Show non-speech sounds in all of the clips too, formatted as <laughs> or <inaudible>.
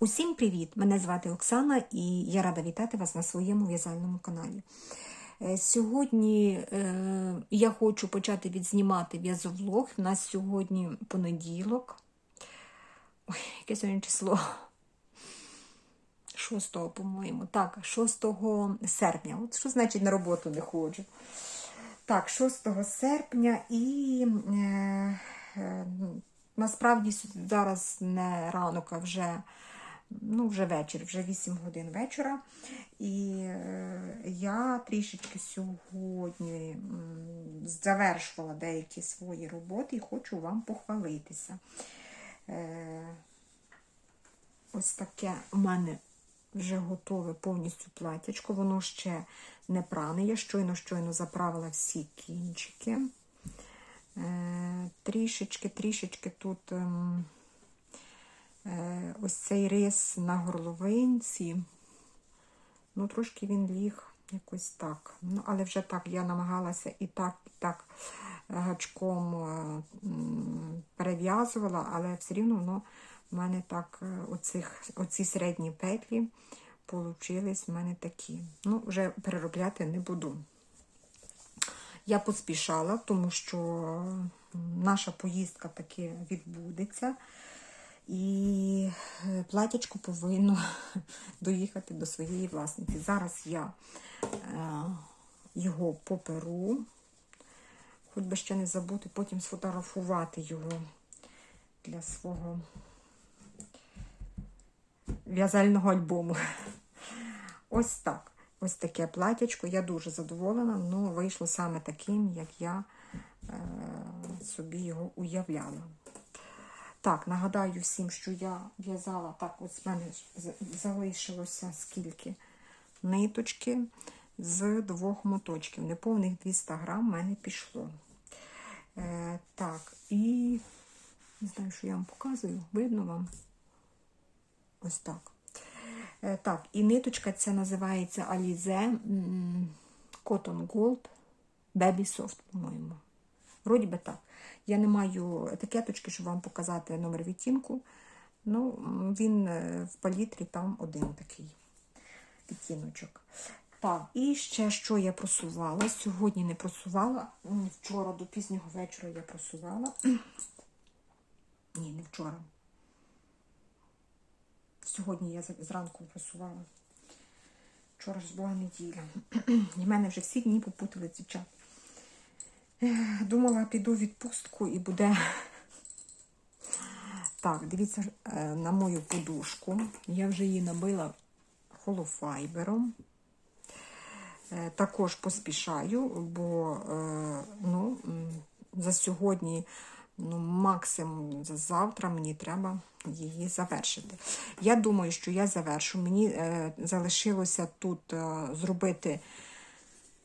Усім привіт! Мене звати Оксана і я рада вітати вас на своєму в'язальному каналі. Е, Сьогодні е, я хочу почати відзнімати в'язовлог. У нас сьогодні понеділок. Ой, яке сьогодні число? 6, по-моєму. Так, 6 серпня. От що значить на роботу не ходжу? Так, 6 серпня і е, насправді зараз не ранок, а вже, ну, вже вечір, вже 8 годин вечора. І е, я трішечки сьогодні завершувала деякі свої роботи і хочу вам похвалитися. Е, ось таке у мене вже готове повністю платячко, воно ще не пране. Я щойно-щойно заправила всі кінчики. Е, трішечки, трішечки тут ем, ось цей рис на горловинці. Ну, трошки він ліг якось так. Ну, але вже так я намагалася і так, і так гачком е, перев'язувала, але все рівно воно в мене так, е, оцих, оці середні петлі получились в мене такі. Ну, вже переробляти не буду. Я поспішала, тому що наша поїздка таки відбудеться. І е, платячко повинно <laughs> доїхати до своєї власниці. Зараз я е, його поперу, хоч би ще не забути, потім сфотографувати його для свого в'язального альбому. <laughs> Ось так. Ось таке платячко. Я дуже задоволена, ну вийшло саме таким, як я е, собі його уявляла. Так, нагадаю всім, що я в'язала, так, ось в мене залишилося скільки ниточки з двох моточків. Неповних 200 грам в мене пішло. Е, Так, і не знаю, що я вам показую, видно вам? Ось так. Е, Так, і ниточка ця називається Alize Cotton Gold Baby Soft, по-моєму. Вроді би так. Я не маю етикеточки, щоб вам показати номер відтінку. Ну, він в палітрі там один такий відтіночок. Так, і ще що я просувала. Сьогодні не просувала. Вчора до пізнього вечора я просувала. <clears throat> Ні, не вчора. Сьогодні я зранку просувала. Вчора ж була неділя. <clears throat> І в мене вже всі дні попутали дівчат. <laughs> Думала, піду відпустку і буде. <laughs> Так, дивіться на мою подушку. Я вже її набила холофайбером. Також поспішаю, бо ну, за сьогодні, ну, максимум за завтра мені треба її завершити. Я думаю, що я завершу. Мені е, залишилося тут е, зробити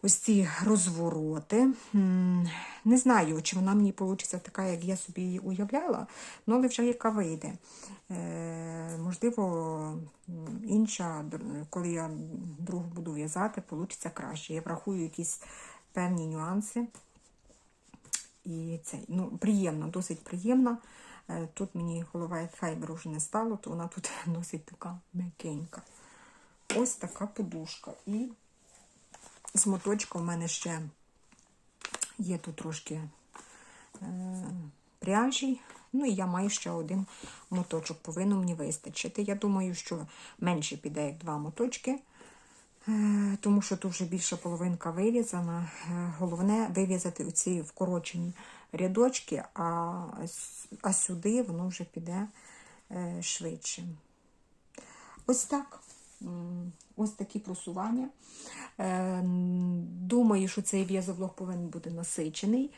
ось ці розвороти. Не знаю, чи вона мені вийде така, як я собі її уявляла, ну, але вже яка вийде. Е, можливо, інша, коли я другу буду в'язати, вийде краще. Я врахую якісь певні нюанси. І це, ну, приємно, досить приємно. Тут мені голова файбер вже не стало, то вона тут <laughs> досить така м'якенька. Ось така подушка. І з моточка у мене ще є тут трошки е, пряжі. Ну і я маю ще один моточок, повинен мені вистачити. Я думаю, що менше піде, як два моточки, е, тому що тут вже більша половинка вив'язана. Е, головне вив'язати оці вкорочені рядочки, а, а сюди воно вже піде швидше. Ось так. Ось такі просування. Е, думаю, що цей в'язовлог повинен бути насичений.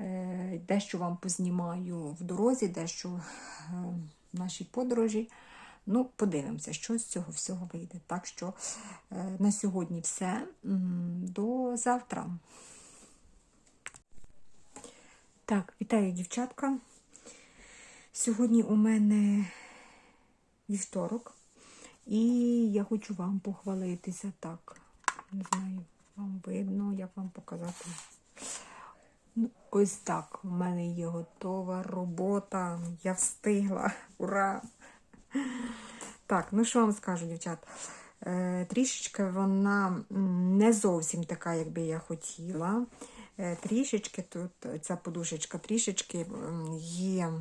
Е, дещо вам познімаю в дорозі, дещо в нашій подорожі. Ну, подивимося, що з цього всього вийде. Так що на сьогодні все. До завтра. Так, вітаю, дівчатка. Сьогодні у мене вівторок, і я хочу вам похвалитися так. Не знаю, вам видно, як вам показати. Ну, Ось так. У мене є готова робота. Я встигла. <laughs> Ура! Так, ну що вам скажу, дівчат? Е, трішечки вона не зовсім така, як би я хотіла. Е, трішечки тут ця подушечка трішечки є.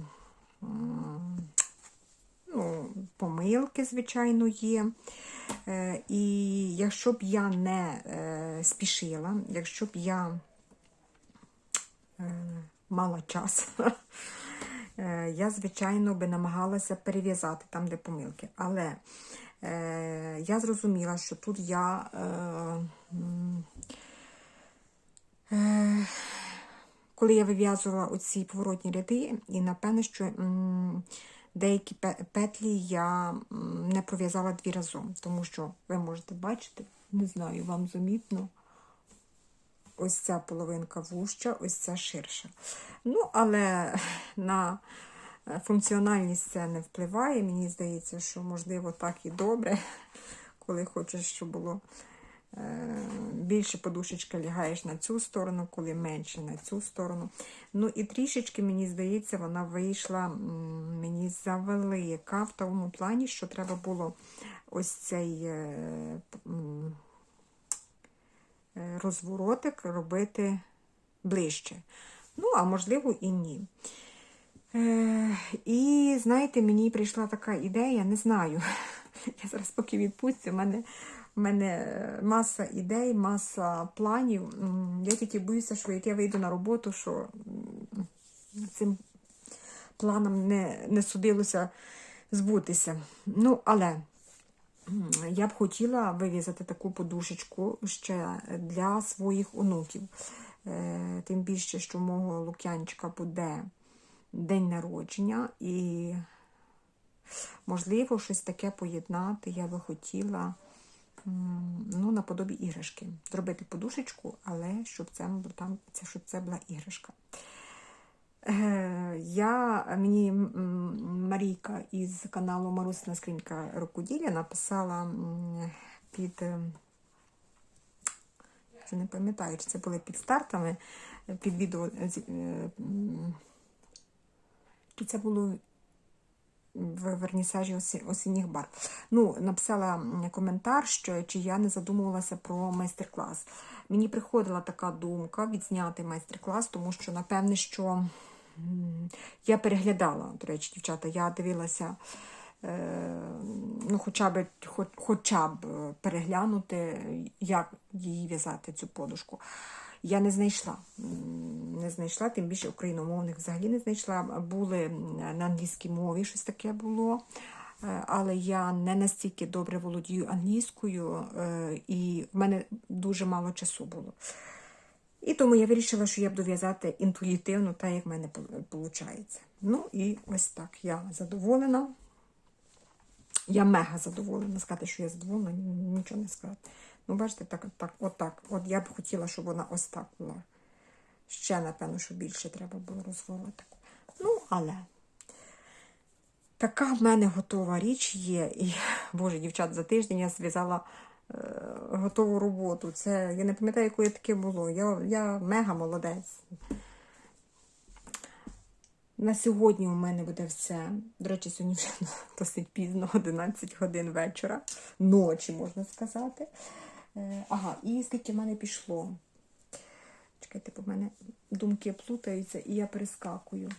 Помилки, звичайно, є. Е, і якщо б я не е, спішила, якщо б я е, мала час, <laughs> е, я, звичайно, би намагалася перев'язати там, де помилки. Але е, я зрозуміла, що тут я. Е, е, коли я вив'язувала оці поворотні ряди, і напевне, що м, деякі петлі я не пров'язала дві разом, тому що ви можете бачити, не знаю, вам замітно. Ось ця половинка вужча, ось ця ширша. Ну, але <laughs> на е, функціональність це не впливає. Мені здається, що можливо так і добре, <laughs> коли хочеш, щоб було більше подушечка лягаєш на цю сторону, коли менше на цю сторону. Ну і трішечки, мені здається, вона вийшла мені завелика в тому плані, що треба було ось цей. е, е, розворотик робити ближче. Ну, а можливо, і ні. Е, і знаєте, мені прийшла така ідея, не знаю. <laughs> Я зараз поки відпустю, в мене, в мене е, маса ідей, маса планів. Я тільки боюся, що як я вийду на роботу, що цим планам не, не судилося збутися. Ну, але. Я б хотіла вивізати таку подушечку ще для своїх онуків. Е, Тим більше, що мого Лук'янчика буде день народження, і, можливо, щось таке поєднати я би хотіла ну, наподобі іграшки. Зробити подушечку, але щоб це, там, щоб це була іграшка. Е, Я, мені Марійка із каналу Марусина Скринька Рукоділля написала під, е, не пам'ятаю, чи це були під стартами, під відео, е, це було в вернісажі осінніх барв. Ну, написала коментар, що чи я не задумувалася про майстер-клас. Мені приходила така думка відзняти майстер-клас, тому що, напевне, що я переглядала, до речі, дівчата, я дивилася. е, Ну, хоча б, хоч, хоча б переглянути, як її в'язати, цю подушку. Я не знайшла. Не знайшла, тим більше україномовних взагалі не знайшла. Були на англійській мові щось таке було. Е, Але я не настільки добре володію англійською, е, і в мене дуже мало часу було. І тому я вирішила, що я буду в'язати інтуїтивно, так як в мене виходить. Ну і ось так. Я задоволена. Я мега задоволена. Сказати, що я задоволена, нічого не сказати. Ну, бачите, так, так, отак. От я б хотіла, щоб вона ось так була. Ще, напевно, що більше треба було розворотику. Ну, але така в мене готова річ є. І, боже, дівчат, за тиждень я зв'язала е, готову роботу. Це я не пам'ятаю, якою таке було. Я, я мега молодець. На сьогодні у мене буде все. До речі, сьогодні вже <laughs> досить пізно, 11 годин вечора, ночі, можна сказати. Е, Ага, і скільки в мене пішло. Чекайте, бо в мене думки плутаються і я перескакую.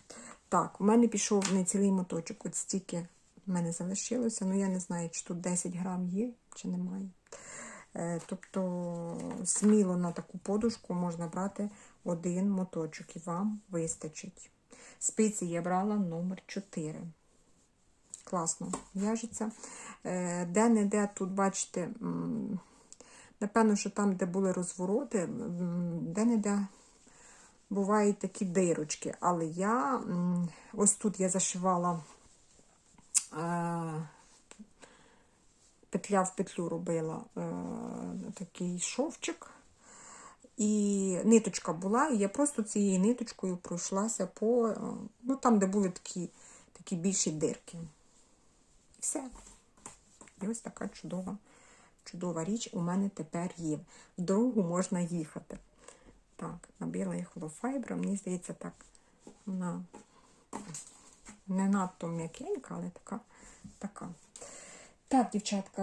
Так, у мене пішов не цілий моточок, от стільки в мене залишилося. Ну, я не знаю, чи тут 10 грам є, чи немає. Е, Тобто, сміло на таку подушку можна брати один моточок, і вам вистачить. Спиці я брала номер 4. Класно в'яжеться. Е, Де-не-де тут, бачите, напевно, що там, де були розвороти, де-не-де бувають такі дирочки. Але я ось тут я зашивала е, петля в петлю робила е, такий шовчик. І ниточка була, і я просто цією ниточкою пройшлася по, е, ну там, де були такі, такі більші дирки. І все. І ось така чудова, чудова річ у мене тепер є. В дорогу можна їхати. Так, набила я холофайбра, мені здається, так, вона не надто м'якенька, але така. така. Так, дівчатка,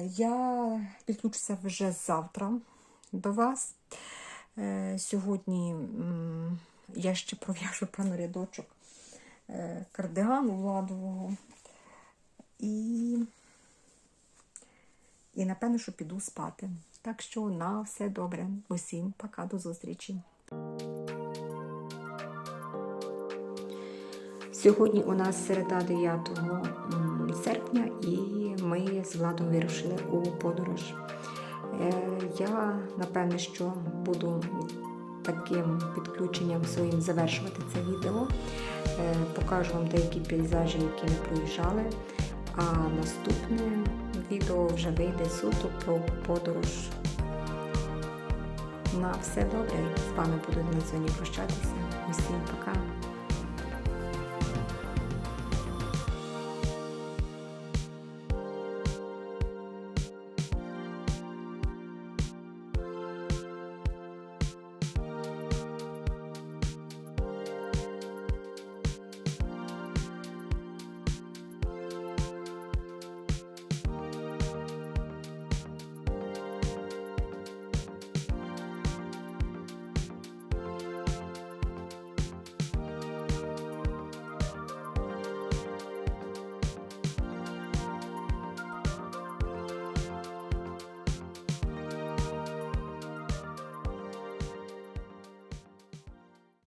я підключуся вже завтра до вас. Е, Сьогодні я ще пров'яжу <laughs> певно рядочок е, кардигану владового. І, і напевно, що піду спати. Так що на все добре. Усім пока, до зустрічі. Сьогодні у нас середа 9 серпня, і ми з Владом вирушили у подорож. Е, Я напевне, що буду таким підключенням своїм завершувати це відео. Е, Покажу вам деякі пейзажі, які ми проїжджали. А наступне відео вже вийде суто про подорож. На все добре. З вами буду на сьогодні прощатися. Усім пока.